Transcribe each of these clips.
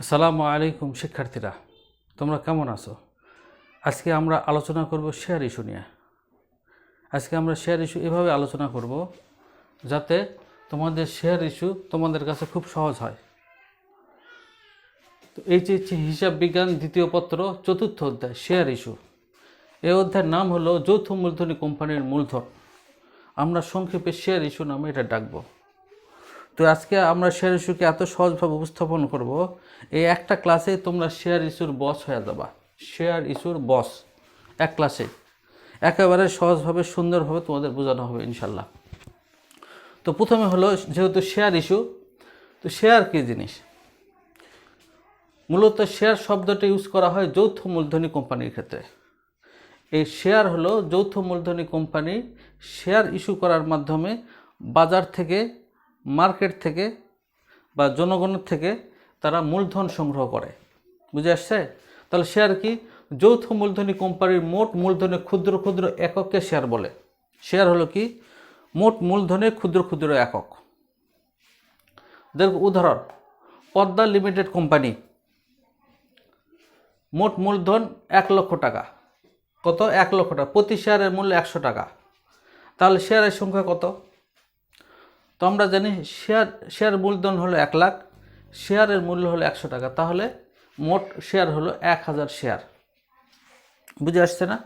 আসসালামু আলাইকুম, শিক্ষার্থীরা। তোমরা কেমন আছো? আজকে আমরা আলোচনা করব শেয়ার ইস্যু নিয়ে। আজকে আমরা শেয়ার ইস্যু এভাবে আলোচনা করব যাতে তোমাদের শেয়ার ইস্যু তোমাদের কাছে খুব সহজ হয়। তো এই যে হিসাব বিজ্ঞান দ্বিতীয় পত্র, চতুর্থ অধ্যায় শেয়ার ইস্যু এই অধ্যায়ের নাম হলো যৌথ মূলধনী কোম্পানির মূলধন। আমরা সংক্ষেপে শেয়ার ইস্যু নামে এটা ডাকবো। তো আজকে আমরা শেয়ার ইস্যুকে এত সহজভাবে উপস্থাপন করব, এই একটা ক্লাসে তোমরা শেয়ার ইস্যুর বস হয়ে যাবা। শেয়ার ইস্যুর বস, এক ক্লাসে। একেবারে সহজভাবে, সুন্দরভাবে তোমাদের বোঝানো হবে ইনশাল্লাহ তো প্রথমে হলো, যেহেতু শেয়ার ইস্যু, তো শেয়ার কী জিনিস? মূলত শেয়ার শব্দটা ইউজ করা হয় যৌথ মূলধনী কোম্পানির ক্ষেত্রে। এই শেয়ার হলো যৌথ মূলধনী কোম্পানি শেয়ার ইস্যু করার মাধ্যমে বাজার থেকে মার্কেট থেকে বা জনগণের থেকে তারা মূলধন সংগ্রহ করে। বুঝে আসছে? তাহলে শেয়ার কি? যৌথ মূলধনী কোম্পানির মোট মূলধনে ক্ষুদ্র ক্ষুদ্র একককে শেয়ার বলে। শেয়ার হলো কি? মোট মূলধনের ক্ষুদ্র ক্ষুদ্র একক। দেখো উদাহরণ, পদ্মা লিমিটেড কোম্পানি মোট মূলধন এক লক্ষ টাকা। কত? এক লক্ষ টাকা। প্রতি শেয়ারের মূল্য একশো টাকা। তাহলে শেয়ারের সংখ্যা কত? তো আমরা জানি শেয়ার শেয়ার মূলধন হলো এক লাখ শেয়ারের মূল্য হলো একশো টাকা। তাহলে মোট শেয়ার হলো এক হাজার শেয়ার বুঝে আসছে না?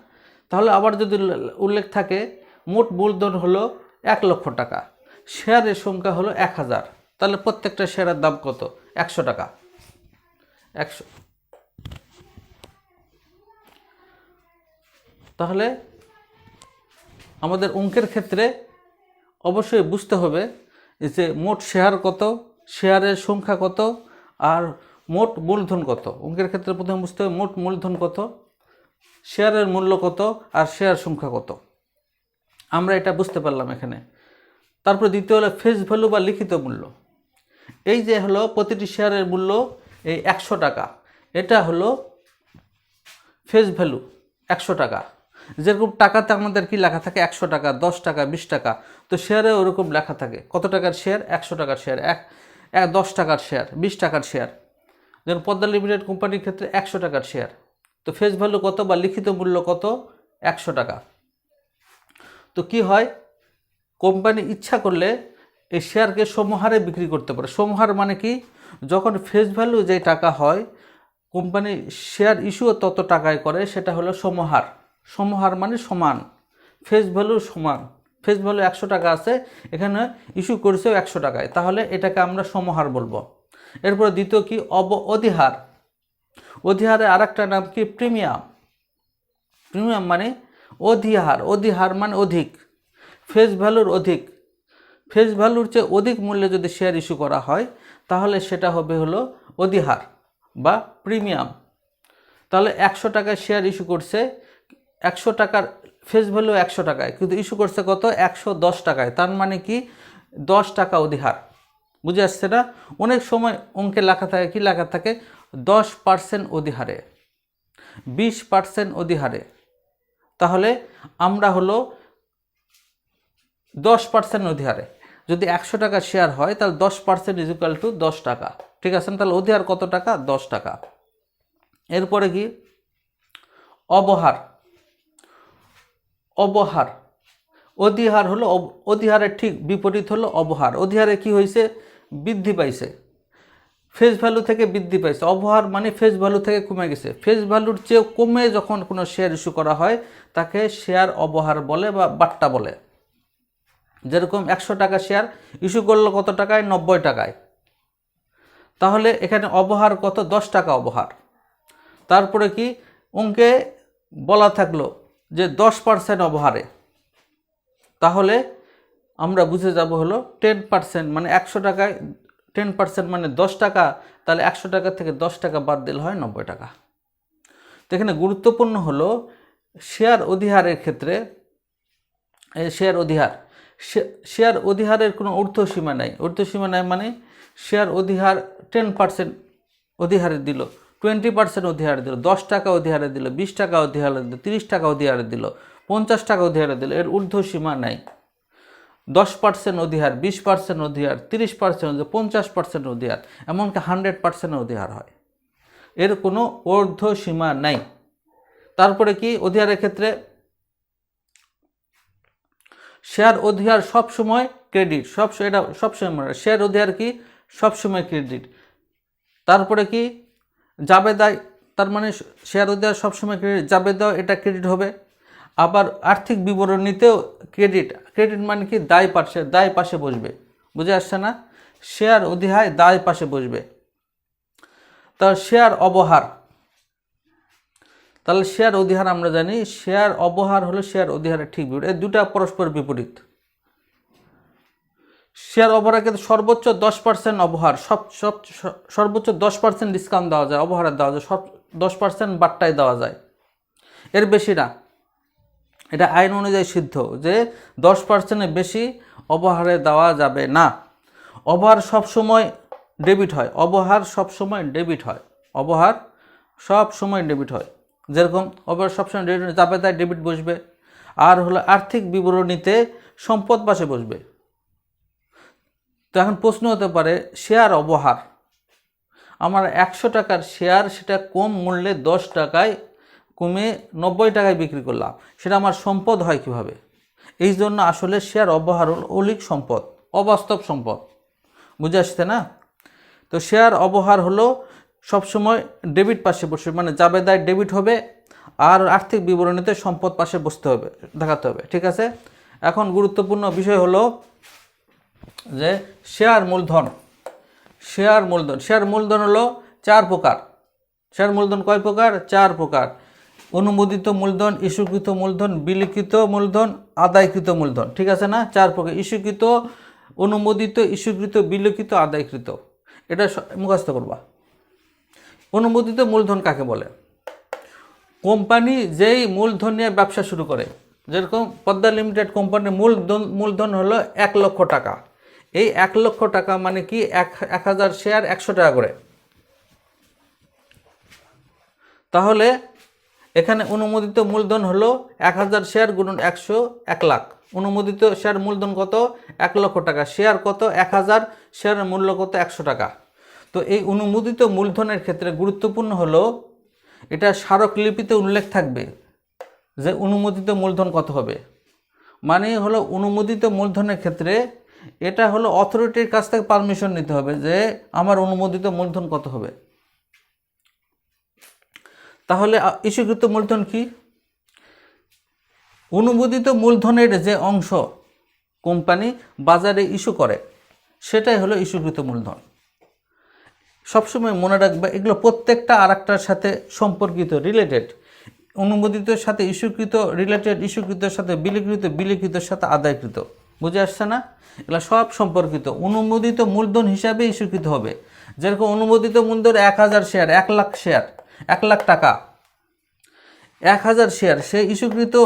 তাহলে আবার যদি উল্লেখ থাকে, মোট মূলধন হলো এক লক্ষ টাকা শেয়ারের সংখ্যা হলো এক হাজার। তাহলে প্রত্যেকটা শেয়ারের দাম কত? একশো টাকা। একশো। তাহলে আমাদের অঙ্কের ক্ষেত্রে অবশ্যই বুঝতে হবে যে মোট শেয়ার কত, শেয়ারের সংখ্যা কত আর মোট মূলধন কত। অঙ্কের ক্ষেত্রে প্রথমে বুঝতে হবে মোট মূলধন কত, শেয়ারের মূল্য কত আর শেয়ার সংখ্যা কত। আমরা এটা বুঝতে পারলাম এখানে। তারপর দ্বিতীয় হলো ফেস ভ্যালু বা লিখিত মূল্য। এই যে হলো প্রতিটি শেয়ারের মূল্য এই একশো টাকা। এটা হলো ফেস ভ্যালু একশো টাকা। যেরকম টাকাতে আমাদের কি লেখা থাকে? একশো টাকা, দশ টাকা, বিশ টাকা। তো শেয়ারে ওরকম লেখা থাকে। কত টাকার শেয়ার একশো টাকার শেয়ার এক এক, দশ টাকার শেয়ার বিশ টাকার শেয়ার যেমন পদ্মা লিমিটেড কোম্পানির ক্ষেত্রে একশো টাকার শেয়ার তো ফেস ভ্যালু কত বা লিখিত মূল্য কত? একশো টাকা। তো কি হয়? কোম্পানি ইচ্ছা করলে এই শেয়ারকে সমহারে বিক্রি করতে পারে। সমহার মানে কি? যখন ফেস ভ্যালু যে টাকা হয় কোম্পানি শেয়ার ইস্যুও তত টাকায় করে, সেটা হলো সমহার। সমহার মানে সমান। ফেস ভ্যালু সমান। ফেস ভ্যালু একশো টাকা আছে, এখানে ইস্যু করেছেও একশো টাকায়। তাহলে এটাকে আমরা সমহার বলব। এরপরে দ্বিতীয় কি? অব অধিহার। অধিহারে আর নাম কি? প্রিমিয়াম প্রিমিয়াম মানে অধিহার। অধিহার মানে অধিক। ফেস ভ্যালুর অধিক। ফেস ভ্যালুর চেয়ে অধিক মূল্যে যদি শেয়ার ইস্যু করা হয়, তাহলে সেটা হবে হলো অধিহার বা প্রিমিয়াম তাহলে একশো টাকায় শেয়ার ইস্যু করছে একশো টাকার ফেস ভ্যালু একশো টাকায়, কিন্তু ইস্যু করছে কত? একশো দশ টাকায়। তার মানে কি? দশ টাকা অধিহার। বুঝে আসছে না? অনেক সময় অঙ্কে লেখা থাকে, কি লেখা থাকে? দশ পার্সেন্ট অধিহারে। বিশ পার্সেন্ট অধিহারে। তাহলে আমরা হলো দশ পার্সেন্ট অধিহারে। যদি একশো টাকা শেয়ার হয়, তাহলে দশ পার্সেন্ট ইজুকাল টু দশ টাকা। ঠিক আছে? তাহলে অধিহার কত টাকা? দশ টাকা। এরপরে কি? অবহার। অবহার। অধিহার হলো অধিহারের ঠিক বিপরীত হলো অবহার। অধিহারে কি হয়েছে বৃদ্ধি পাইছে। ফেস ভ্যালু থেকে বৃদ্ধি পাইছে। অবহার মানে ফেস ভ্যালু থেকে কমে গেছে। ফেস ভ্যালুর চেয়ে কমে যখন কোনো শেয়ার ইস্যু করা হয়, তাকে শেয়ার অবহার বলে বা বাট্টা বলে। যেরকম একশো টাকা শেয়ার ইস্যু করল কত টাকায়? নব্বই টাকায়। তাহলে এখানে অবহার কত? দশ টাকা অবহার। তারপরে কি? অঙ্কে বলা থাকল যে দশ পার্সেন্ট অবহারে। তাহলে আমরা বুঝে যাব হলো টেন পার্সেন্ট মানে একশো টাকায় টেন পার্সেন্ট মানে দশ টাকা, তাহলে একশো টাকা থেকে দশ টাকা বাদ দিলে হয় নব্বই টাকা। তো এখানে গুরুত্বপূর্ণ হলো শেয়ার অধিহারের ক্ষেত্রে শেয়ার অধিহার শেয়ার অধিহারের কোনো ঊর্ধ্বসীমা নাই। ঊর্ধ্বসীমা নাই মানে শেয়ার অধিহার টেন পার্সেন্ট অধিহারে দিল। টোয়েন্টি পার্সেন্ট অধিহারে দিল, দশ টাকা অধিহারে দিল, বিশ টাকা অধিহারে দিল, তিরিশ টাকা অধিহারে দিল, পঞ্চাশ টাকা অধিহারে দিল, এর ঊর্ধ্বসীমা নাই। দশ পার্সেন্ট অধিহার, বিশ পার্সেন্ট অধিহার, তিরিশ পার্সেন্ট পঞ্চাশ পার্সেন্ট অধিহার, এমনকি হান্ড্রেড পার্সেন্ট অধিহার হয়। এর কোনো ঊর্ধ্ব সীমা নাই। তারপরে কি অধিহারের ক্ষেত্রে? শেয়ার অধিহার সবসময় ক্রেডিট সব এটা সবসময় শেয়ার অধিহার কি? সবসময় ক্রেডিট। তারপরে কি? জাবেদায় তার মানে শেয়ার অধিহার সবসময় ক্রেডিট জাবেদাও এটা ক্রেডিট হবে। আবার আর্থিক বিবরণীতেও ক্রেডিট ক্রেডিট মানে কি? দায় পাশে দায় পাশে বসবে। বুঝে আসছে না? শেয়ার অধিহায় দায় পাশে বসবে। তার শেয়ার অবহার। তাহলে শেয়ার অধিহার আমরা জানি শেয়ার অবহার হলো শেয়ার অধিহারের ঠিক বিপরীত। এই দুটা পরস্পর বিপরীত। শেয়ার অবহারের ক্ষেত্রে সর্বোচ্চ দশ পার্সেন্ট অবহার, সব সব সর্বোচ্চ দশ পার্সেন্ট ডিসকাউন্ট দেওয়া যায় অবহারে দেওয়া যায়, সব দশ পার্সেন্ট বাট্টায় দেওয়া যায়। এর বেশি না। এটা আইন অনুযায়ী সিদ্ধ যে দশ পার্সেন্টের বেশি অবহারে দেওয়া যাবে না। অবহার সবসময় ডেবিট হয়, অবহার সবসময় ডেবিট হয়, অবহার সব সময় ডেবিট হয়। যেরকম অবহার সবসময় ডেবিট যাবে তাই ডেবিট বসবে। আর হলো আর্থিক বিবরণীতে সম্পদ পাশে বসবে। তো এখন প্রশ্ন হতে পারে শেয়ার অবহার। আমার একশো টাকার শেয়ার সেটা কম মূল্যে দশ টাকায় কমে নব্বই টাকায় বিক্রি করলাম, সেটা আমার সম্পদ হয় কীভাবে? এই জন্য আসলে শেয়ার অবহার হল অলিক সম্পদ, অবাস্তব সম্পদ। বুঝে আসছে না? তো শেয়ার অবহার হলো সবসময় ডেবিট পাশে বসে মানে জাবেদায় ডেবিট হবে আর আর্থিক বিবরণীতে সম্পদ পাশে বসতে হবে, দেখাতে হবে, ঠিক আছে? এখন গুরুত্বপূর্ণ বিষয় হলো যে শেয়ার মূলধন শেয়ার মূলধন শেয়ার মূলধন হলো চার প্রকার। শেয়ার মূলধন কয় প্রকার? চার প্রকার। অনুমোদিত মূলধন, ইস্যুকৃত মূলধন, বিলিখিত মূলধন, আদায়কৃত মূলধন। ঠিক আছে না? চার প্রকার। ইস্যুকৃত, অনুমোদিত, ইস্যুকৃত, বিলিখিত, আদায়কৃত। এটা মুখস্থ করবা। অনুমোদিত মূলধন কাকে বলে? কোম্পানি যেই মূলধন নিয়ে ব্যবসা শুরু করে, যেরকম পদ্মা লিমিটেড কোম্পানির মূলধন মূলধন হলো এক লক্ষ টাকা। এই এক লক্ষ টাকা মানে কি এক এক হাজার শেয়ার একশো টাকা করে। তাহলে এখানে অনুমোদিত মূলধন হলো এক হাজার শেয়ার গুণন একশো এক লাখ। অনুমোদিত শেয়ার মূলধন কত? এক লক্ষ টাকা। শেয়ার কত? এক হাজার। শেয়ারের মূল্য কত? একশো টাকা। তো এই অনুমোদিত মূলধনের ক্ষেত্রে গুরুত্বপূর্ণ হলো, এটা স্মারকলিপিতে উল্লেখ থাকবে যে অনুমোদিত মূলধন কত হবে। মানে হলো অনুমোদিত মূলধনের ক্ষেত্রে এটা হলো অথরিটির কাছ থেকে পারমিশন নিতে হবে যে আমার অনুমোদিত মূলধন কত হবে। তাহলে ইস্যুকৃত মূলধন কি? অনুমোদিত মূলধনের যে অংশ কোম্পানি বাজারে ইস্যু করে, সেটাই হলো ইস্যুকৃত মূলধন। সবসময় মনে রাখবে, এগুলো প্রত্যেকটা আর একটার সাথে সম্পর্কিত রিলেটেড অনুমোদিতর সাথে ইস্যুকৃত রিলেটেড ইস্যুকৃতর সাথে বিলিকৃত, বিলিকৃতর সাথে আদায়কৃত। বুঝে আসছে না? এগুলো সব সম্পর্কিত। অনুমোদিত মূলধন হিসাবে ইস্যুকৃত হবে। যেরকম অনুমোদিত মূলধন এক হাজার শেয়ার, এক লাখ শেয়ার, এক লাখ টাকা। এক হাজার শেয়ার, সে ইস্যুকৃত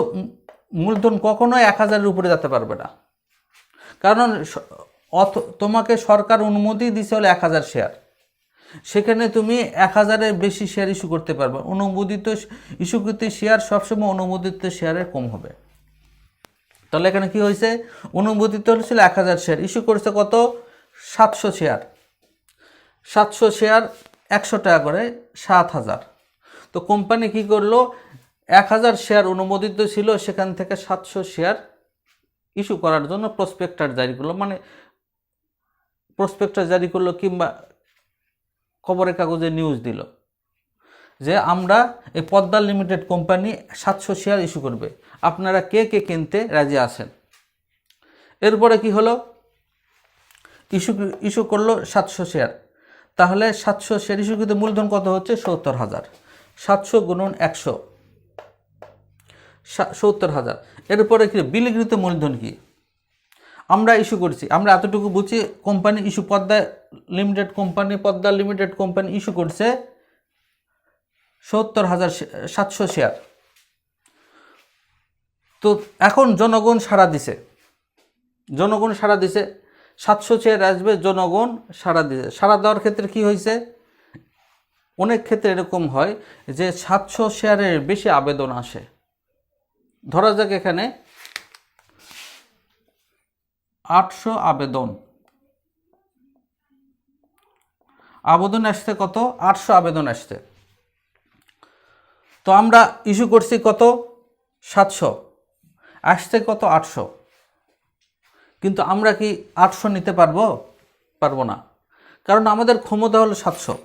মূলধন কখনোই এক হাজারের উপরে যেতে পারবে না। কারণ অথ তোমাকে সরকার অনুমতি দিছে হলো এক হাজার শেয়ার। সেখানে তুমি এক হাজারের বেশি শেয়ার ইস্যু করতে পারবে। অনুমোদিত ইস্যুকৃত শেয়ার সবসময় অনুমোদিত শেয়ারের কম হবে। তাহলে এখানে কি হয়েছে? অনুমোদিত ছিল এক হাজার শেয়ার। ইস্যু করেছে কত? সাতশো শেয়ার। সাতশো শেয়ার একশো টাকা করে, সাত হাজার। তো কোম্পানি কি করল? এক হাজার শেয়ার অনুমোদিত ছিল, সেখান থেকে সাতশো শেয়ার ইস্যু করার জন্য প্রসপেক্টার জারি করল। মানে প্রসপেক্টার জারি করল কিংবা খবরের কাগজে নিউজ দিল যে আমরা এই পদ্মা লিমিটেড কোম্পানি সাতশো শেয়ার ইস্যু করবে। আপনারা কে কে কিনতে রাজি আছেন? এরপরে কি হলো? ইস্যু ইস্যু করল সাতশো শেয়ার। তাহলে সাতশো শেয়ার ইস্যুকৃত মূলধন কত হচ্ছে? সত্তর হাজার। সাতশো গুণন একশো। সত্তর হাজার। এরপরে কি? বিলিকৃত মূলধন কি? আমরা ইস্যু করছি। আমরা এতটুকু বুঝি company issue Padma limited company, Padma limited company issue করছে সত্তর হাজার সাতশো শেয়ার। তো এখন জনগণ সাড়া দিছে। জনগণ সাড়া দিছে, সাতশো শেয়ার আসবে, জনগণ সাড়া দিছে। সাড়া দেওয়ার ক্ষেত্রে কি হয়েছে? অনেক ক্ষেত্রে এরকম হয় যে সাতশো শেয়ারের বেশি আবেদন আসে। ধরা যাক এখানে আটশো আবেদন। আবেদন আসতে কত? আটশো আবেদন আসতে তো আমরা ইস্যু করছি কত? সাতশো। আসছে কত? আটশো। কিন্তু আমরা কি আটশো নিতে পারব? পারব না। কারণ আমাদের ক্ষমতা হলো সাতশো।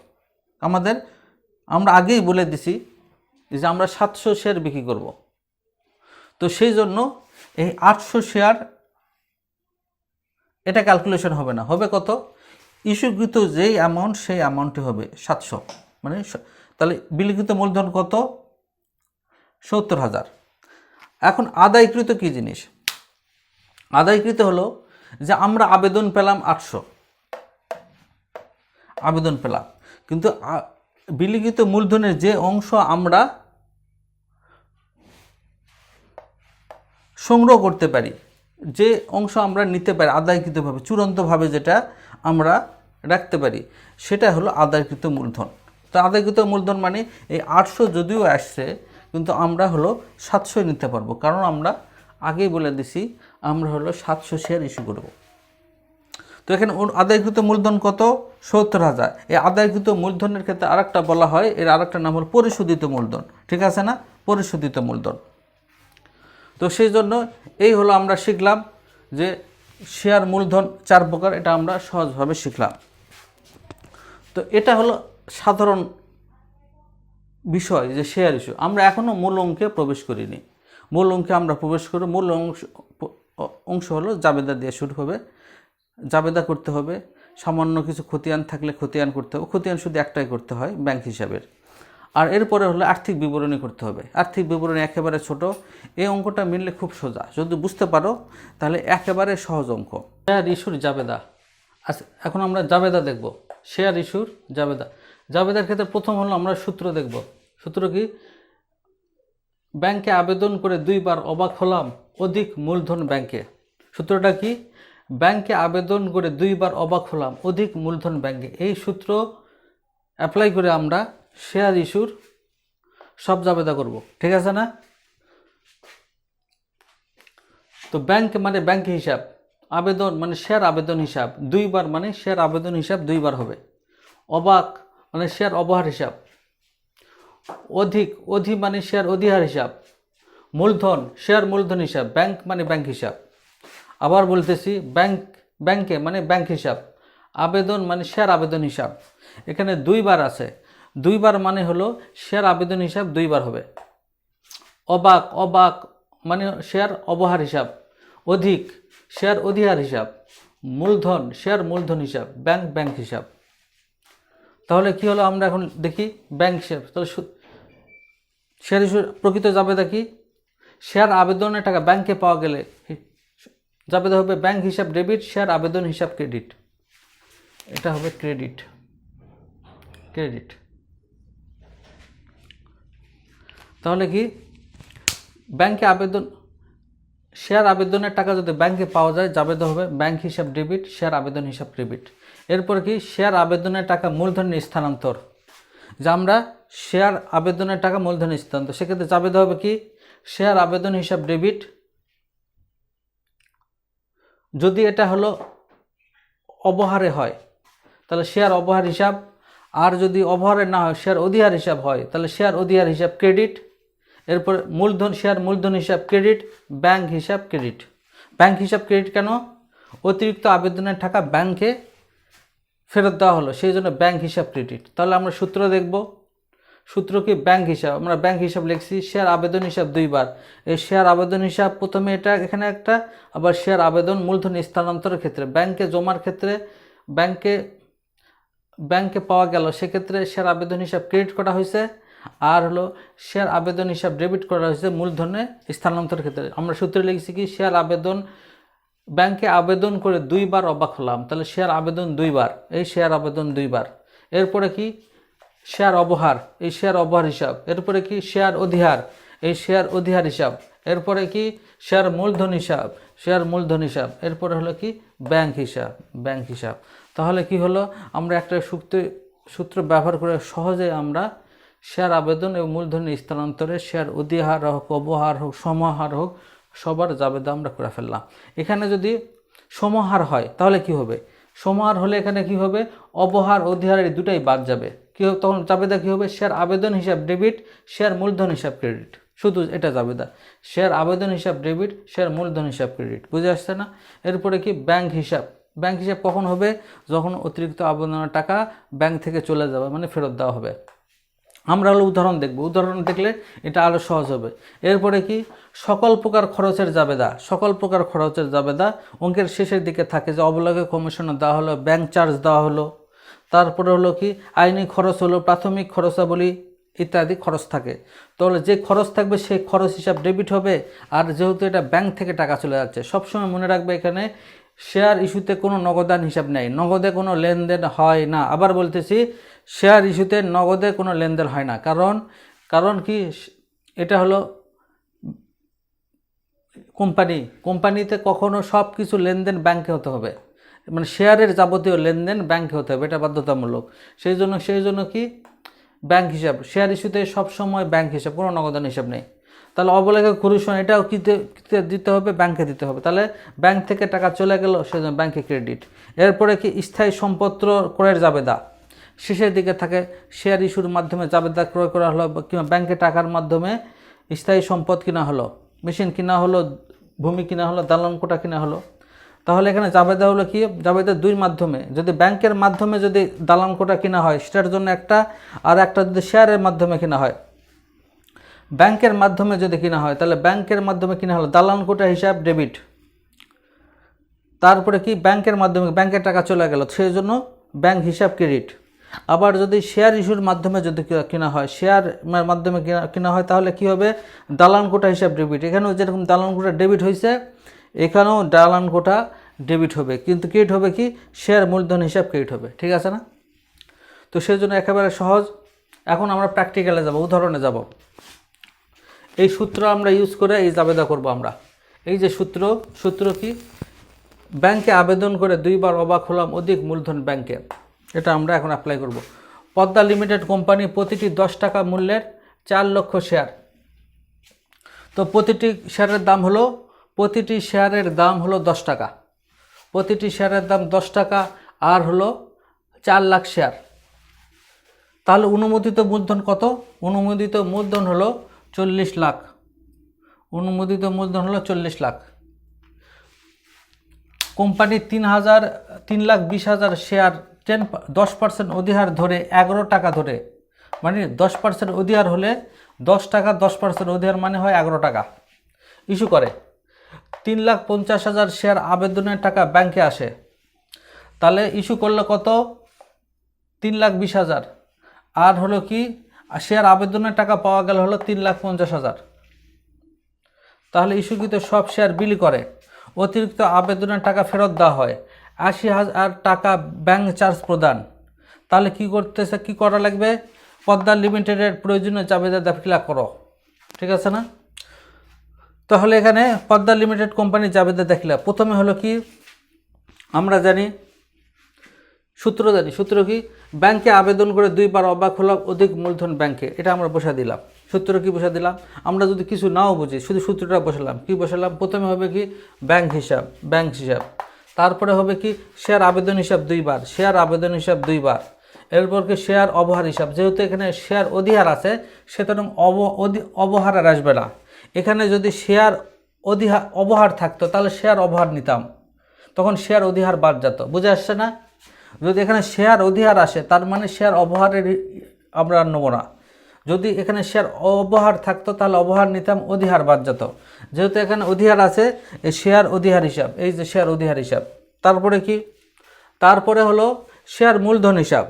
আমাদের, আমরা আগেই বলে দিছি যে আমরা সাতশো শেয়ার বিক্রি করব। তো সেই জন্য এই আটশো শেয়ার এটা ক্যালকুলেশন হবে না। হবে কত? ইস্যুকৃত যেই অ্যামাউন্ট সেই অ্যামাউন্টই হবে সাতশো। মানে তাহলে বিলিখিত মূলধন কত? সত্তর হাজার। এখন আদায়কৃত কী জিনিস? আদায়কৃত হলো যে আমরা আবেদন পেলাম আটশো। আবেদন পেলাম। কিন্তু বিলিখিত মূলধনের যে অংশ আমরা সংগ্রহ করতে পারি, যে অংশ আমরা নিতে পারি, আদায়কৃতভাবে, চূড়ান্তভাবে যেটা আমরা রাখতে পারি, সেটা হলো আদায়কৃত মূলধন। তো আদায়কৃত মূলধন মানে এই আটশো যদিও আসছে কিন্তু আমরা হলো সাতশো নিতে পারব। কারণ আমরা আগেই বলে দিছি, আমরা হলো সাতশো শেয়ার ইস্যু করব। তো এখানে আদায়কৃত মূলধন কত? সত্তর হাজার। এই আদায়কৃত মূলধনের ক্ষেত্রে আরেকটা বলা হয়, এর আরেকটা নাম হল পরিশোধিত মূলধন। ঠিক আছে না? পরিশোধিত মূলধন। তো সেই জন্য এই হলো আমরা শিখলাম যে শেয়ার মূলধন চার প্রকার, এটা আমরা সহজভাবে শিখলাম। তো এটা হলো সাধারণ বিষয় যে শেয়ার ইস্যু আমরা এখনও মূল অঙ্কে প্রবেশ করিনি। মূল অঙ্কে আমরা প্রবেশ করব মূল অংশ অংশ হলো জাবেদা দিয়ে শুরু হবে। জাবেদা করতে হবে, সামান্য কিছু খতিয়ান থাকলে খতিয়ান করতে হবে। খতিয়ান শুধু একটাই করতে হয় ব্যাংক হিসাবের। আর এরপরে হলো আর্থিক বিবরণী করতে হবে। আর্থিক বিবরণী একেবারে ছোট, এই অঙ্কটা মিললে খুব সোজা। যদি বুঝতে পারো, তাহলে একেবারে সহজ অঙ্ক। শেয়ার ইস্যুর জাবেদা। আচ্ছা এখন আমরা জাবেদা দেখব। শেয়ার ইস্যুর জাবেদা। জাবেদার ক্ষেত্রে প্রথম হলো আমরা সূত্র দেখব। সূত্র কি? ব্যাংকে আবেদন করে দুইবার অবাক হলাম অধিক মূলধন ব্যাংকে। সূত্রটা কি? ব্যাংকে আবেদন করে দুইবার অবাক হলাম অধিক মূলধন ব্যাংকে। এই সূত্র অ্যাপ্লাই করে আমরা শেয়ার ইস্যুর সব জাবেদা করব, ঠিক আছে না? তো ব্যাংক মানে ব্যাংক হিসাব, আবেদন মানে শেয়ার আবেদন হিসাব। দুইবার মানে শেয়ার আবেদন হিসাব দুইবার হবে। অবাক মানে শেয়ার অবহার হিসাব। অধিক, অধি মানে শেয়ার অধিহার হিসাব। মূলধন শেয়ার মূলধন হিসাব ব্যাংক মানে ব্যাংক হিসাব। আবার বলতেছি ব্যাংক ব্যাংকে মানে ব্যাংক হিসাব। আবেদন মানে শেয়ার আবেদন হিসাব। এখানে দুইবার আছে। দুইবার মানে হলো শেয়ার আবেদন হিসাব দুইবার হবে। অবাক অবাক মানে শেয়ার অবহার হিসাব। অধিক শেয়ার অধিহার হিসাব। মূলধন শেয়ার মূলধন হিসাব। ব্যাংক ব্যাংক হিসাব। তাহলে কি হলো? আমরা এখন দেখি ব্যাংক হিসাব। তাহলে শেয়ার ইস্যুর প্রকৃত জাবেদা কি? শেয়ার আবেদনের টাকা ব্যাংকে পাওয়া গেলে জাবেদা হবে ব্যাংক হিসাব ডেবিট, শেয়ার আবেদন হিসাব ক্রেডিট। এটা হবে ক্রেডিট। ক্রেডিট। তাহলে কি? ব্যাংকে আবেদন, শেয়ার আবেদনের টাকা যদি ব্যাংকে পাওয়া যায়, জাবেদা হবে ব্যাংক হিসাব ডেবিট, শেয়ার আবেদন হিসাব ক্রেডিট। এরপর কি? শেয়ার আবেদনের টাকা মূলধনের স্থানান্তর। যে আমরা শেয়ার আবেদনের টাকা মূলধনের স্থানান্তর সেক্ষেত্রে জাবেদা হবে কি? শেয়ার আবেদন হিসাব ডেবিট যদি এটা হলো অবহারে হয়, তাহলে শেয়ার অবহার হিসাব। আর যদি অবহারে না হয় শেয়ার অধিহার হিসাব হয়, তাহলে শেয়ার অধিহার হিসাব ক্রেডিট এরপর মূলধন শেয়ার মূলধন হিসাব ক্রেডিট ব্যাংক হিসাব ক্রেডিট ব্যাংক হিসাব ক্রেডিট কেন? অতিরিক্ত আবেদনের টাকা ব্যাংকে ফেরত দেওয়া হলো, সেই জন্য ব্যাংক হিসাব ক্রেডিট তাহলে আমরা সূত্র দেখব। সূত্র কি? ব্যাংক হিসাব। আমরা ব্যাংক হিসাব লিখছি শেয়ার আবেদন হিসাব দুইবার। এই শেয়ার আবেদন হিসাব, প্রথমে এটা এখানে একটা, আবার শেয়ার আবেদন মূলধন স্থানান্তরের ক্ষেত্রে। ব্যাংকে জমার ক্ষেত্রে ব্যাংকে ব্যাংকে পাওয়া গেল, সেক্ষেত্রে শেয়ার আবেদন হিসাব ক্রেডিট করা হয়েছে। আর হলো শেয়ার আবেদন হিসাব ডেবিট করা হয়েছে মূলধনে স্থানান্তরের ক্ষেত্রে। আমরা সূত্রে লিখছি কি? শেয়ার আবেদন ব্যাংকে আবেদন করে দুইবার অবাক হলাম। তাহলে শেয়ার আবেদন দুইবার। এই শেয়ার আবেদন দুইবার। এরপরে কি? শেয়ার অবহার। এই শেয়ার অবহার হিসাব। এরপরে কি? শেয়ার অধিহার। এই শেয়ার অধিহার হিসাব। এরপরে কি? শেয়ার মূলধন হিসাব। শেয়ার মূলধন হিসাব। এরপরে হলো কি? ব্যাংক হিসাব। ব্যাংক হিসাব। তাহলে কি হলো? আমরা একটা সূত্র সূত্র ব্যবহার করে সহজে আমরা শেয়ার আবেদন এবং মূলধনের স্থানান্তরে শেয়ার অধিহার হোক, অবহার হোক, সমাহার হোক সবার জাবেদা আমরা করে ফেললাম। এখানে যদি সমাহার হয়, তাহলে কি হবে? সমাহার হলে এখানে কি হবে? অবহার অধিহার এই দুটাই বাদ যাবে। কী হবে? তখন জাবেদা কী হবে? শেয়ার আবেদন হিসাব ডেবিট, শেয়ার মূলধন হিসাব ক্রেডিট। শুধু এটা জাবেদা। শেয়ার আবেদন হিসাব ডেবিট, শেয়ার মূলধন হিসাব ক্রেডিট। বুঝে আসছে না? এরপরে কি? ব্যাংক হিসাব। ব্যাংক হিসাব কখন হবে? যখন অতিরিক্ত আবেদনের টাকা ব্যাংক থেকে চলে যাবে মানে ফেরত দেওয়া হবে। আমরা হলো উদাহরণ দেখব। উদাহরণ দেখলে এটা আরও সহজ হবে। এরপরে কি? সকল প্রকার খরচের জাবেদা, সকল প্রকার খরচের জাবেদা অঙ্কের শেষের দিকে থাকে যে অবলগে কমিশনে দেওয়া হলো ব্যাংক চার্জ দেওয়া হলো। তারপরে হলো কি? আইনি খরচ হলো, প্রাথমিক খরচাবলী ইত্যাদি খরচ থাকে। তাহলে যে খরচ থাকবে সেই খরচ হিসাব ডেবিট হবে। আর যেহেতু এটা ব্যাংক থেকে টাকা চলে যাচ্ছে, সবসময় মনে রাখবে এখানে শেয়ার ইস্যুতে কোনো নগদান হিসাব নেই। নগদে কোনো লেনদেন হয় না। আবার বলতেছি, শেয়ার ইস্যুতে নগদে কোনো লেনদেন হয় না। কারণ কারণ কি, এটা হলো কোম্পানি। কোম্পানিতে কখনো সব কিছু লেনদেন ব্যাংকে হতে হবে। মানে শেয়ারের যাবতীয় লেনদেন ব্যাংকে হতে হবে। এটা বাধ্যতামূলক। সেই জন্য সেই জন্য কি, ব্যাংক হিসাব। শেয়ার ইস্যুতে সবসময় ব্যাংক হিসাব, কোনো নগদান হিসাব নেই। তাহলে অবলেখা কুরুষণ এটাও কিতে দিতে হবে, ব্যাংকে দিতে হবে। তাহলে ব্যাংক থেকে টাকা চলে গেল, সেজন্য ব্যাংকে ক্রেডিট। এরপরে কি স্থায়ী সম্পত্র ক্রয়ের জাবেদা? শেষের দিকে থাকে, শেয়ার ইস্যুর মাধ্যমে জাবেদা ক্রয় করা হলো কিংবা ব্যাংকে টাকার মাধ্যমে স্থায়ী সম্পদ কিনা হলো, মেশিন কিনা হলো, ভূমি কিনা হলো, দালান কোটা কিনা হলো। তাহলে এখানে জাবেদা হলো কি? জাবেদা দুই মাধ্যমে। যদি ব্যাংকের মাধ্যমে যদি দালান কোটা কিনা হয়, সেটার জন্য একটা, আর একটা যদি শেয়ারের মাধ্যমে কিনা হয়। ব্যাংকের মাধ্যমে যদি কিনা হয়, তাহলে ব্যাংকের মাধ্যমে কিনা হলো দালান কোটা হিসাব ডেবিট তারপরে কি? ব্যাংকের মাধ্যমে, ব্যাংকের টাকা চলে গেল। সেই জন্য ব্যাংক হিসাব ক্রেডিট আবার যদি শেয়ার ইস্যুর মাধ্যমে যদি কিনা হয় শেয়ার মাধ্যমে কিনা হয়, তাহলে কি হবে? দালান কোটা হিসাব ডেবিট এখানেও যেরকম দালান কোটা ডেবিট হয়েছে এখানেও দালান কোটা ডেবিট হবে। কিন্তু ক্রেডিট হবে কি? শেয়ার মূলধন হিসাব ক্রেডিট হবে। ঠিক আছে না? তো সেই জন্য একেবারে সহজ। এখন আমরা প্র্যাকটিক্যালে যাব, উদাহরণে যাব। এই সূত্র আমরা ইউজ করে এই জাবেদা করব আমরা। এই যে সূত্র সূত্র কি? ব্যাংকে আবেদন করে দুইবার অবাক হলাম অধিক মূলধন ব্যাংকে। এটা আমরা এখন অ্যাপ্লাই করব। পদ্মা লিমিটেড কোম্পানি প্রতিটি দশ টাকা মূল্যের চার লক্ষ শেয়ার তো প্রতিটি শেয়ারের দাম হলো, প্রতিটি শেয়ারের দাম হলো দশ টাকা। প্রতিটি শেয়ারের দাম দশ টাকা, আর হলো চার লাখ শেয়ার তাহলে অনুমোদিত মূলধন কত? অনুমোদিত মূলধন হলো চল্লিশ লাখ। অনুমোদিত মূলধন হলো চল্লিশ লাখ। কোম্পানির তিন হাজার, তিন লাখ বিশ হাজার শেয়ার, টেন দশ পার্সেন্ট অধিহার ধরে এগারো টাকা ধরে। মানে দশ পার্সেন্ট অধিহার হলে দশ টাকা, দশ পার্সেন্ট অধিহার মানে হয় এগারো টাকা। ইস্যু করে। তিন লাখ পঞ্চাশ হাজার শেয়ার আবেদনের টাকা ব্যাংকে আসে। তাহলে ইস্যু করলে কত? তিন লাখ বিশ হাজার। আর হলো কি? শেয়ার আবেদনের টাকা পাওয়া গেল হলো তিন লাখ পঞ্চাশ হাজার। তাহলে ইস্যুকৃত সব শেয়ার বিলি করে। অতিরিক্ত আবেদনের টাকা ফেরত দেওয়া হয়। আশি হাজার টাকা ব্যাংক চার্জ প্রদান। তাহলে কি করতেছে, কি করা লাগবে? পদ্মা লিমিটেডের প্রয়োজনীয় জাবেদা দাখিলা করো। ঠিক আছে না? তাহলে এখানে পদ্মা লিমিটেড কোম্পানির জাবেদা দাখিলা। প্রথমে হলো কি? আমরা জানি সূত্র জানি। সূত্র কি? ব্যাংকে আবেদন করে দুইবার অবাক হলাম, অধিক মূলধন ব্যাংকে। এটা আমরা বসা দিলাম। সূত্র কি বসা দিলাম? আমরা যদি কিছু নাও বুঝি, শুধু সূত্রটা বসালাম। কি বসালাম? প্রথমে হবে কি? ব্যাংক হিসাব ব্যাংক হিসাব। তারপরে হবে কি? শেয়ার আবেদন হিসাব দুইবার, শেয়ার আবেদন হিসাব দুইবার। এরপর কি? শেয়ার অবহার হিসাব। যেহেতু এখানে শেয়ার অধিহার আছে, সুতরাং অব অবহার আর আসবে না। এখানে যদি শেয়ার অধিহার অবহার থাকতো, তাহলে শেয়ার অবহার নিতাম। তখন শেয়ার অধিহার বাদ যেত। বুঝে আসছে না? যদি এখানে শেয়ার অধিহার আসে, তার মানে শেয়ার অবহারের আমরা নেব না। যদি এখানে শেয়ার অবহার থাকতো, তাহলে অবহার নিতাম অধিহার বাদ যেত। যেহেতু এখানে অধিহার আছে, এই শেয়ার অধিহার হিসাব, এই যে শেয়ার অধিহার হিসাব। তারপরে কি? তারপরে হলো শেয়ার মূলধন হিসাব।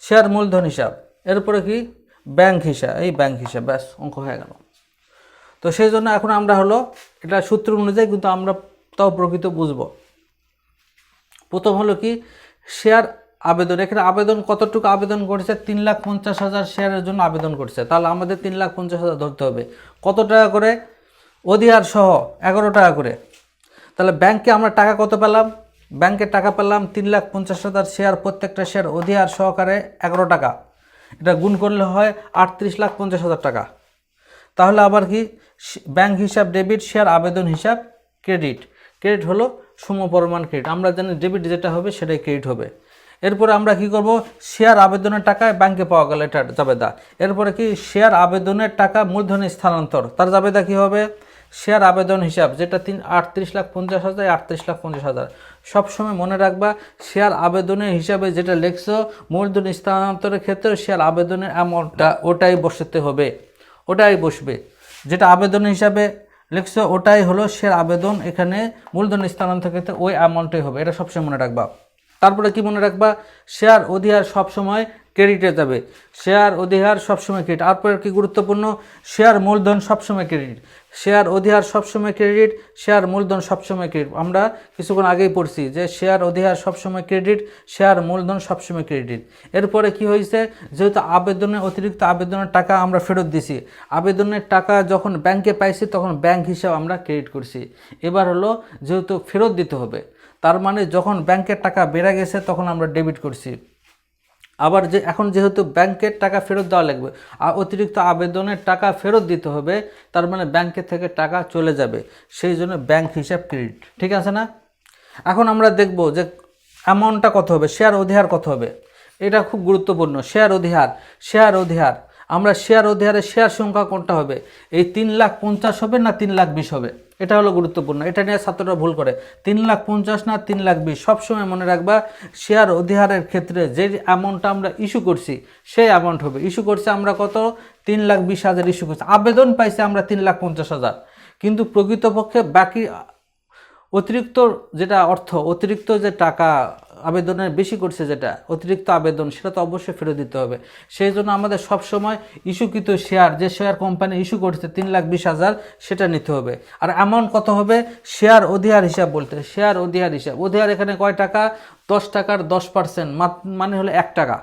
শেয়ার মূলধন হিসাব। এরপরে কি? ব্যাংক হিসাব। এই ব্যাংক হিসাব, ব্যাস, অঙ্ক হয়ে গেল। তো সেই জন্য এখন আমরা হলো, এটা সূত্র অনুযায়ী কিন্তু আমরা তাও প্রকৃত বুঝব। প্রথম হলো কি? শেয়ার আবেদন। এখানে আবেদন কতটুকু আবেদন করেছে? তিন লাখ পঞ্চাশ হাজার শেয়ারের জন্য আবেদন করছে। তাহলে আমাদের তিন লাখ পঞ্চাশ হাজার ধরতে হবে। কত টাকা করে? অধিহার সহ এগারো টাকা করে। তাহলে ব্যাংকে আমরা টাকা কত পেলাম? ব্যাংকে টাকা পেলাম তিন লাখ পঞ্চাশ হাজার শেয়ার, প্রত্যেকটা শেয়ার অধিহার সহকারে এগারো টাকা। এটা গুণ করলে হয় আটত্রিশ লাখ পঞ্চাশ হাজার টাকা। তাহলে আবার কি? ব্যাংক হিসাব, ডেবিট, শেয়ার, আবেদন হিসাব, ক্রেডিট। ক্রেডিট হলো সমপরিমাণ ক্রেডিট আমরা জানি ডেবিট যেটা হবে, সেটাই ক্রেডিট হবে। এরপরে আমরা কি করব? শেয়ার আবেদনের টাকায় ব্যাংকে পাওয়া গেল এটা জাবেদা। এরপরে কি? শেয়ার আবেদনের টাকা মূলধনে স্থানান্তর। তার জাবেদা কি হবে? শেয়ার আবেদন হিসাব, যেটা তিন, আটত্রিশ লাখ পঞ্চাশ হাজার, আটত্রিশ লাখ পঞ্চাশ হাজার। সবসময় মনে রাখবা শেয়ার আবেদনের হিসাবে যেটা লেখছো, মূলধন স্থানান্তরের ক্ষেত্রে শেয়ার আবেদনের অ্যামাউন্টটা ওটাই বসাতে হবে। ওটাই বসবে। যেটা আবেদন হিসাবে লিখছো, ওটাই হলো সের আবেদন। এখানে মূলধন স্থানান্তর ক্ষেত্রে ওই অ্যামাউন্টটাই হবে। এটা সবসময় মনে রাখবা। তারপরে কি মনে রাখবা? শেয়ার অধিহার সবসময় ক্রেডিটে যাবে। শেয়ার অধিহার সবসময় ক্রেডিট তারপরে কি গুরুত্বপূর্ণ? শেয়ার মূলধন সবসময় ক্রেডিট শেয়ার অধিহার সবসময় ক্রেডিট শেয়ার মূলধন সবসময় ক্রেডিট আমরা কিছুক্ষণ আগেই পড়ছি যে শেয়ার অধিহার সবসময় ক্রেডিট শেয়ার মূলধন সবসময় ক্রেডিট এরপরে কি হয়েছে? যেহেতু আবেদনে অতিরিক্ত আবেদনের টাকা আমরা ফেরত দিছি, আবেদনের টাকা যখন ব্যাংকে পাইছি, তখন ব্যাংক হিসাব আমরা ক্রেডিট করছি। এবার হলো যেহেতু ফেরত দিতে হবে, তার মানে যখন ব্যাংকের টাকা বেড়ে গেছে, তখন আমরা ডেবিট করছি। আবার যে এখন যেহেতু ব্যাংকের টাকা ফেরত দেওয়া লাগবে, আর অতিরিক্ত আবেদনের টাকা ফেরত দিতে হবে, তার মানে ব্যাংকের থেকে টাকা চলে যাবে। সেই জন্য ব্যাংক হিসাব ক্রেডিট, ঠিক আছে না? এখন আমরা দেখব যে অ্যামাউন্টটা কত হবে শেয়ার অধিহার কত হবে। এটা খুব গুরুত্বপূর্ণ শেয়ার অধিহার শেয়ার অধিহার। আমরা শেয়ার অধিহারের শেয়ার সংখ্যা কোনটা হবে? এই তিন লাখ পঞ্চাশ হবে না তিন লাখ বিশ হবে? এটা হলো গুরুত্বপূর্ণ। এটা নিয়ে ছাত্ররা ভুল করে। তিন লাখ পঞ্চাশ না তিন লাখ বিশ, সবসময় মনে রাখবা শেয়ার অধিহারের ক্ষেত্রে যে অ্যামাউন্টটা আমরা ইস্যু করছি, সেই অ্যামাউন্ট হবে। ইস্যু করছে আমরা কত? তিন লাখ বিশ হাজার ইস্যু করছি। আবেদন পাইছে আমরা তিন লাখ পঞ্চাশ হাজার। কিন্তু প্রকৃতপক্ষে বাকি অতিরিক্ত যেটা অর্থ, অতিরিক্ত যে টাকা আবেদনের বেশি করছে যেটা, অতিরিক্ত আবেদন, সেটা তো অবশ্যই ফেরত দিতে হবে। সেই জন্য আমাদের সবসময় ইস্যুকৃত শেয়ার, যে শেয়ার কোম্পানি ইস্যু করছে তিন লাখ বিশ হাজার, সেটা নিতে হবে। আর অ্যামাউন্ট কত হবে? শেয়ার অধিহার হিসাব বলতে, শেয়ার অধিহার হিসাব। অধিহার এখানে কয় টাকা? দশ টাকার দশ পার্সেন্ট মানে হলো এক টাকা।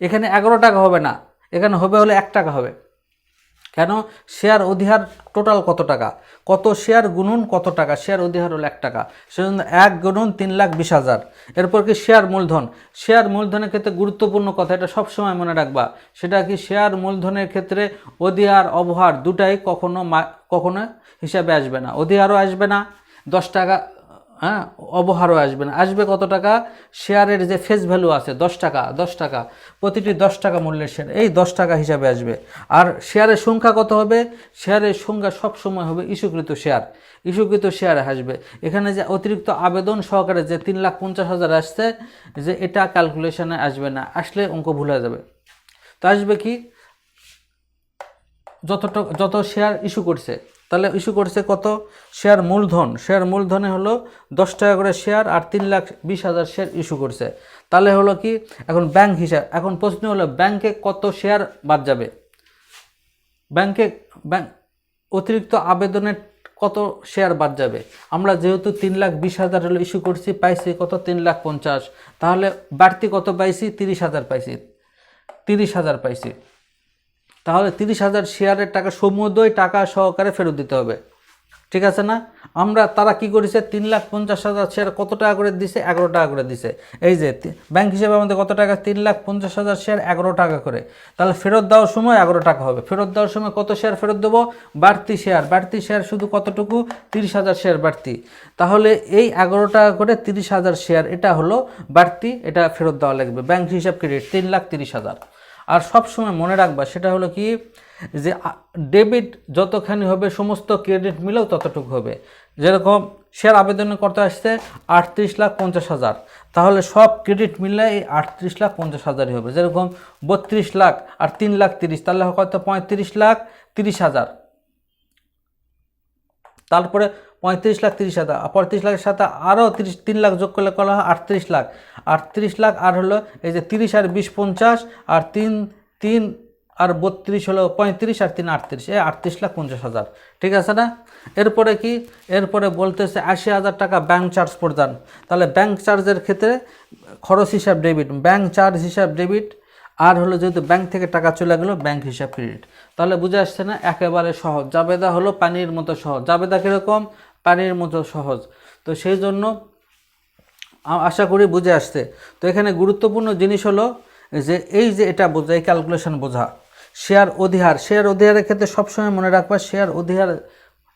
এখানে এগারো টাকা হবে না, এখানে হবে হলে এক টাকা হবে। কেন? শেয়ার অধিহার টোটাল কত টাকা? কত শেয়ার গুনুন কত টাকা? শেয়ার অধিহার হলো এক টাকা। সেজন্য এক গুনুন তিন লাখ বিশ হাজার। এরপর কি শেয়ার মূলধন? শেয়ার মূলধনের ক্ষেত্রে গুরুত্বপূর্ণ কথা, এটা সবসময় মনে রাখবা। সেটা কি শেয়ার মূলধনের ক্ষেত্রে অধিহার, অবহার দুটাই কখনো কখনো হিসাবে আসবে না। অধিহারও আসবে না। দশ টাকা হ্যাঁ অবহারও আসবে না। আসবে কত টাকা? শেয়ারের যে ফেস ভ্যালু আছে, দশ টাকা দশ টাকা। প্রতিটি দশ টাকা মূল্যের শেয়ার এই দশ টাকা হিসাবে আসবে। আর শেয়ারের সংখ্যা কত হবে? শেয়ারের সংখ্যা সব সময় হবে ইস্যুকৃত শেয়ার ইস্যুকৃত শেয়ার আসবে। এখানে যে অতিরিক্ত আবেদন সহকারে যে তিন লাখ পঞ্চাশ হাজার আসছে, যে এটা ক্যালকুলেশনে আসবে না। আসলে অঙ্ক ভুলে যাবে। তো আসবে কি? যতটা যত শেয়ার ইস্যু করছে তাহলে ইস্যু করছে কত? শেয়ার মূলধন। শেয়ার মূলধনে হলো দশ টাকা করে শেয়ার আর তিন লাখ বিশ হাজার শেয়ার ইস্যু করছে। তাহলে হলো কি? এখন ব্যাংক হিসাব এখন প্রশ্ন হলো ব্যাংকে কত শেয়ার বাদ যাবে? ব্যাংকে ব্যাংক অতিরিক্ত আবেদনের কত শেয়ার বাদ যাবে? আমরা যেহেতু তিন লাখ বিশ হাজার হলো ইস্যু করছি, পাইছি কত? তিন লাখ পঞ্চাশ। তাহলে বাড়তি কত পাইছি? তিরিশ হাজার পাইছি। তিরিশ হাজার পাইছি। তাহলে তিরিশ হাজার শেয়ারের টাকা সমুদয় টাকা সহকারে ফেরত দিতে হবে। ঠিক আছে না? আমরা, তারা কি করেছে? তিন লাখ পঞ্চাশ হাজার শেয়ার কত টাকা করে দিছে? এগারো টাকা করে দিছে। এই যে ব্যাংক হিসেবে আমাদের কত টাকা? তিন লাখ পঞ্চাশ হাজার শেয়ার এগারো টাকা করে। তাহলে ফেরত দেওয়ার সময় এগারো টাকা হবে। ফেরত দেওয়ার সময় কত শেয়ার ফেরত দেবো? বাড়তি শেয়ার। বাড়তি শেয়ার শুধু কতটুকু? তিরিশ হাজার শেয়ার বাড়তি। তাহলে এই এগারো টাকা করে তিরিশ হাজার শেয়ার, এটা হলো বাড়তি, এটা ফেরত দেওয়া লাগবে। ব্যাংক হিসাব ক্রেডিট তিন লাখ তিরিশ হাজার। আর সব সময় মনে রাখবা, সেটা হলো কি? যে ডেবিট যতখানি হবে, সমস্ত ক্রেডিট মিলেও ততটুকু হবে। যেরকম শেয়ার আবেদন করতে আসছে আটত্রিশ লাখ পঞ্চাশ হাজার। তাহলে সব ক্রেডিট মিললে এই আটত্রিশ লাখ পঞ্চাশ হাজারই হবে। যেরকম বত্রিশ লাখ আর তিন লাখ তিরিশ তাহলে কত পঁয়ত্রিশ লাখ তিরিশ হাজার। তারপরে পঁয়ত্রিশ লাখ তিরিশ হাজার পঁয়ত্রিশ লাখের সাথে আরও তিরিশ, তিন লাখ যোগ করলে করা হয়? আটত্রিশ লাখ। আটত্রিশ লাখ আর হলো এই যে তিরিশ আর বিশ পঞ্চাশ, আর তিন তিন আর বত্রিশ হলো পঁয়ত্রিশ, আর তিন আটত্রিশ। এই আটত্রিশ লাখ পঞ্চাশ হাজার। ঠিক আছে না? এরপরে কি? এরপরে বলতেছে আশি হাজার টাকা ব্যাংক চার্জ প্রদান। তাহলে ব্যাংক চার্জের ক্ষেত্রে খরচ হিসাব ডেবিট ব্যাংক চার্জ হিসাব ডেবিট আর হলো যেহেতু ব্যাংক থেকে টাকা চলে গেলো ব্যাংক হিসাব ক্রেডিট তাহলে বুঝে আসছে না? একেবারে সহজ। জাবেদা হলো পানির মতো সহজ। জাবেদা কীরকম? পানির মতো সহজ। তো সেই জন্য আশা করি বুঝে আসছে। তো এখানে গুরুত্বপূর্ণ জিনিস হলো যে এই যে এটা বোঝা এই ক্যালকুলেশন বোঝা। শেয়ার অধিহার শেয়ার অধিহারের ক্ষেত্রে সবসময় মনে রাখবা শেয়ার অধিহার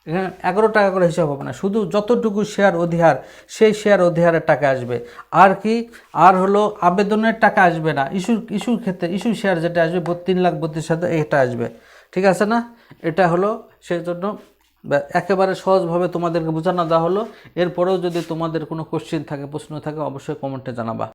এখানে এগারো টাকা করে হিসাব হবে না। শুধু যতটুকু শেয়ার অধিহার, সেই শেয়ার অধিহারের টাকা আসবে। আর কি? আর হলো আবেদনের টাকা আসবে না। ইস্যু ইস্যুর ক্ষেত্রে ইস্যু শেয়ার যেটা আসবে তিন লাখ বত্রিশ হাজার এটা আসবে। ঠিক আছে না? এটা হলো সেই জন্য একেবারে সহজভাবে তোমাদেরকে বোঝানো দেওয়া হলো, এরপরেও যদি তোমাদের কোনো কোশ্চেন থাকে, প্রশ্ন থাকে, অবশ্যই কমেন্টে জানাবা।